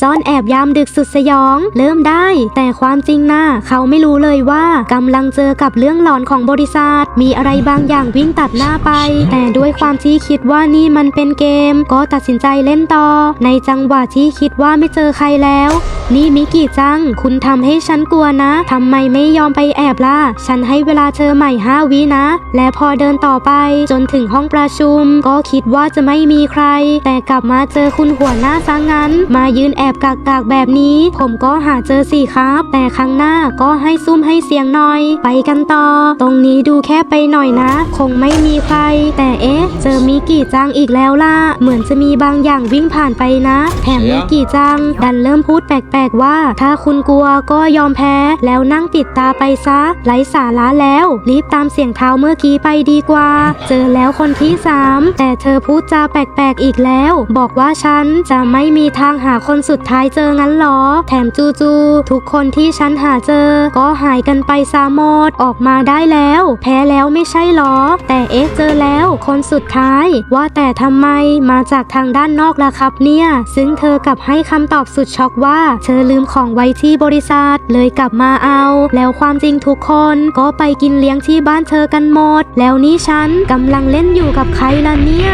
ซ่อนแอบยามดึกสุดสยอง เริ่มได้ แต่ความจริงนะเขาไม่รู้เลยว่ากำลังเจอกับเรื่องหลอนของบริษัท มีอะไรบางอย่างวิ่งตัดหน้าไป แต่ด้วยความที่คิดว่านี่มันเป็นเกม ก็ตัดสินใจเล่นต่อ ในจังหวะที่คิดว่าไม่เจอใครแล้ว นี่มิกิจัง คุณทำให้ฉันกลัวนะ ทำไมไม่ยอมไปแอบล่ะ ฉันให้เวลาเธอใหม่ห้าวินะ และพอเดินต่อไป จนถึงห้องประชุม ก็คิดว่าจะไม่มีใคร แต่กลับมาเจอคุณหัวหน้าซะงั้น มายืนแอบกากๆแบบนี้ ผมก็หาเจอสิครับ แต่ครั้งหน้าก็ให้ซุ่มให้เสียงหน่อย ไปกันต่อ ตรงนี้ดูแค่ไปหน่อยนะ คงไม่มีใคร แต่เอ๊ะ เจอมิกิจังอีกแล้วล่ะ เหมือนจะมีบางอย่างวิ่งผ่านไปนะ แถมมิกิจัง ดันเริ่มพูดแปลกๆว่า ถ้าคุณกลัวก็ยอมแพ้ แล้วนั่งปิดตาไปซะไร้สาระแล้ว รีบตามเสียงเท้าเมื่อกี้ไปดีกว่า เจอแล้วคนที่สามแต่เธอพูดจาแปลกๆอีกแล้ว บอกว่าฉันจะไม่มีทางหาคนสุดท้ายเจองั้นหรอ แถมจูๆทุกคนที่ฉันหาเจอ ก็หายกันไปซาหมดออกมาได้แล้ว แพ้แล้วไม่ใช่หรอ แต่เอ๊ะเจอแล้ว คนสุดท้าย ว่าแต่ทำไมมาจากทางด้านนอกล่ะครับเนี่ย ซึ่งเธอกลับให้คำตอบสุดช็อกว่าเธอลืมของไว้ที่บริษัท เลยกลับมาเอา แล้วความจริงทุกคนก็ไปกินเลี้ยงที่บ้านเธอกันหมด แล้วนี่ฉันกำลังเล่นอยู่กับใครล่ะเนี่ย